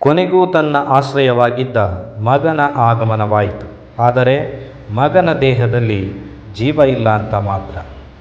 ಕೊನೆಗೂ ತನ್ನ ಆಶ್ರಯವಾಗಿದ್ದ ಮಗನ ಆಗಮನವಾಯಿತು. ಆದರೆ ಮಗನ ದೇಹದಲ್ಲಿ ಜೀವ ಇಲ್ಲ ಅಂತ ಮಾತ್ರ.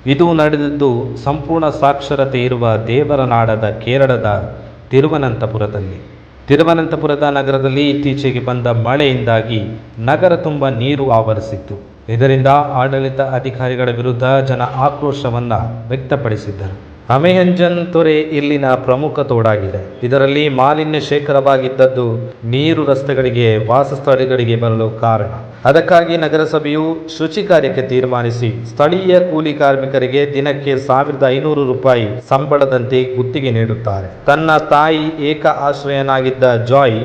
ಇದು ನಡೆದಿದ್ದು ಸಂಪೂರ್ಣ ಸಾಕ್ಷರತೆ ಇರುವ ದೇವರ ನಾಡದ ಕೇರಳದ ತಿರುವನಂತಪುರದಲ್ಲಿ. ತಿರುವನಂತಪುರದ ನಗರದಲ್ಲಿ ಇತ್ತೀಚೆಗೆ ಬಂದ ಮಳೆಯಿಂದಾಗಿ ನಗರ ತುಂಬ ನೀರು ಆವರಿಸಿತ್ತು. ಇದರಿಂದ ಆಡಳಿತ ಅಧಿಕಾರಿಗಳ ವಿರುದ್ಧ ಜನ ಆಕ್ರೋಶವನ್ನು ವ್ಯಕ್ತಪಡಿಸಿದ್ದರು. ಅಮೆಹಂಜನ್ ತೊರೆ ಇಲ್ಲಿನ ಪ್ರಮುಖ ತೋಡಾಗಿದೆ. ಇದರಲ್ಲಿ ಮಾಲಿನ್ಯ ಶೇಖರವಾಗಿದ್ದದ್ದು ನೀರು ರಸ್ತೆಗಳಿಗೆ, ವಾಸಸ್ಥಳಗಳಿಗೆ ಬರಲು ಕಾರಣ. ಅದಕ್ಕಾಗಿ ನಗರಸಭೆಯು ಶುಚಿ ಕಾರ್ಯಕ್ಕೆ ತೀರ್ಮಾನಿಸಿ, ಸ್ಥಳೀಯ ಕೂಲಿ ಕಾರ್ಮಿಕರಿಗೆ ದಿನಕ್ಕೆ ಸಾವಿರದ ಐನೂರು ರೂಪಾಯಿ ಸಂಬಳದಂತೆ ಗುತ್ತಿಗೆ ನೀಡುತ್ತಾರೆ. ತನ್ನ ತಾಯಿ ಏಕ ಆಶ್ರಯನಾಗಿದ್ದ ಜಾಯ್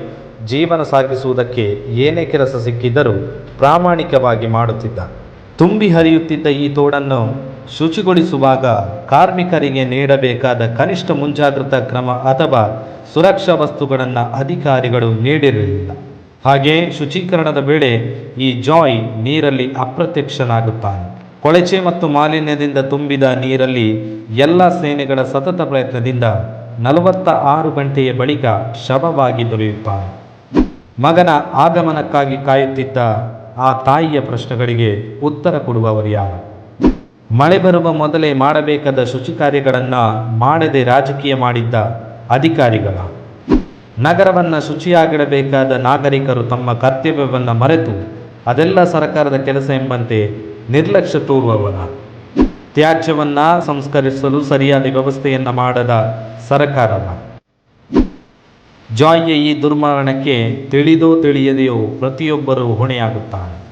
ಜೀವನ ಸಾಗಿಸುವುದಕ್ಕೆ ಏನೇ ಕೆಲಸ ಸಿಕ್ಕಿದ್ದರೂ ಪ್ರಾಮಾಣಿಕವಾಗಿ ಮಾಡುತ್ತಿದ್ದ. ತುಂಬಿ ಹರಿಯುತ್ತಿದ್ದ ಈ ತೋಡನ್ನು ಶುಚಿಗೊಳಿಸುವಾಗ ಕಾರ್ಮಿಕರಿಗೆ ನೀಡಬೇಕಾದ ಕನಿಷ್ಠ ಮುಂಜಾಗ್ರತಾ ಕ್ರಮ ಅಥವಾ ಸುರಕ್ಷಾ ವಸ್ತುಗಳನ್ನು ಅಧಿಕಾರಿಗಳು ನೀಡಿರಲಿಲ್ಲ. ಹಾಗೆ ಶುಚೀಕರಣದ ವೇಳೆ ಈ ಜಾಯ್ ನೀರಲ್ಲಿ ಅಪ್ರತ್ಯಕ್ಷನಾಗುತ್ತಾನೆ. ಕೊಳಚೆ ಮತ್ತು ಮಾಲಿನ್ಯದಿಂದ ತುಂಬಿದ ನೀರಲ್ಲಿ ಎಲ್ಲ ಸೇನೆಗಳ ಸತತ ಪ್ರಯತ್ನದಿಂದ ನಲವತ್ತ ಆರು ಗಂಟೆಯ ಬಳಿಕ ಶವವಾಗಿ ದೊರೆಯುತ್ತಾನೆ. ಮಗನ ಆಗಮನಕ್ಕಾಗಿ ಕಾಯುತ್ತಿದ್ದ ಆ ತಾಯಿಯ ಪ್ರಶ್ನೆಗಳಿಗೆ ಉತ್ತರ ಕೊಡುವವರು ಯಾರು? ಮಳೆ ಬರುವ ಮೊದಲೇ ಮಾಡಬೇಕಾದ ಶುಚಿ ಕಾರ್ಯಗಳನ್ನು ಮಾಡದೆ ರಾಜಕೀಯ ಮಾಡಿದ್ದ ಅಧಿಕಾರಿಗಳ. ನಗರವನ್ನು ಶುಚಿಯಾಗಿಡಬೇಕಾದ ನಾಗರಿಕರು ತಮ್ಮ ಕರ್ತವ್ಯವನ್ನು ಮರೆತು ಅದೆಲ್ಲ ಸರ್ಕಾರದ ಕೆಲಸ ಎಂಬಂತೆ ನಿರ್ಲಕ್ಷ್ಯ ತೋರುವವರ. ತ್ಯಾಜ್ಯವನ್ನು ಸಂಸ್ಕರಿಸಲು ಸರಿಯಾದ ವ್ಯವಸ್ಥೆಯನ್ನು ಮಾಡದ ಸರ್ಕಾರದ ಜಾಯ್ಯ ಈ ದುರ್ಮರಣಕ್ಕೆ ತಿಳಿದೋ ತಿಳಿಯದೆಯೋ ಪ್ರತಿಯೊಬ್ಬರೂ ಹೊಣೆಯಾಗುತ್ತಾರೆ.